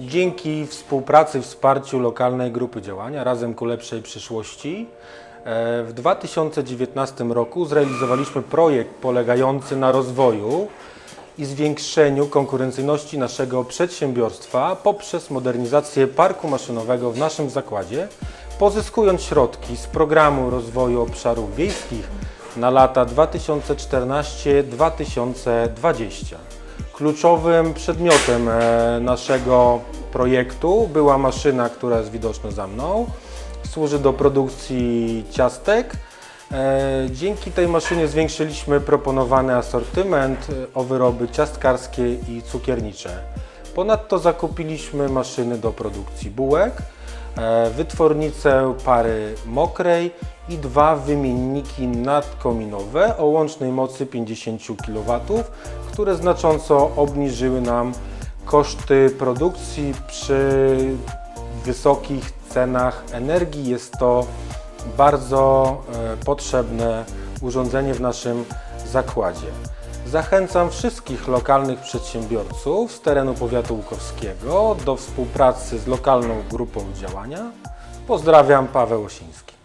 Dzięki współpracy wsparciu lokalnej grupy działania Razem ku lepszej przyszłości e, w 2019 roku zrealizowaliśmy projekt polegający na rozwoju i zwiększeniu konkurencyjności naszego przedsiębiorstwa poprzez modernizację parku maszynowego w naszym zakładzie, pozyskując środki z programu rozwoju obszarów wiejskich na lata 2014-2020. Kluczowym przedmiotem e, naszego projektu była maszyna, która jest widoczna za mną. Służy do produkcji ciastek. E, Dzięki tej maszynie zwiększyliśmy proponowany asortyment e, o wyroby ciastkarskie i cukiernicze. Ponadto zakupiliśmy maszyny do produkcji bułek, wytwornicę pary mokrej i dwa wymienniki nadkominowe o łącznej mocy 50 kW, które znacząco obniżyły nam koszty produkcji przy wysokich cenach energii. Jest to bardzo e, potrzebne urządzenie w naszym zakładzie. Zachęcam wszystkich lokalnych przedsiębiorców z terenu powiatu łukowskiego do współpracy z lokalną grupą działania. Pozdrawiam, Paweł Osiński.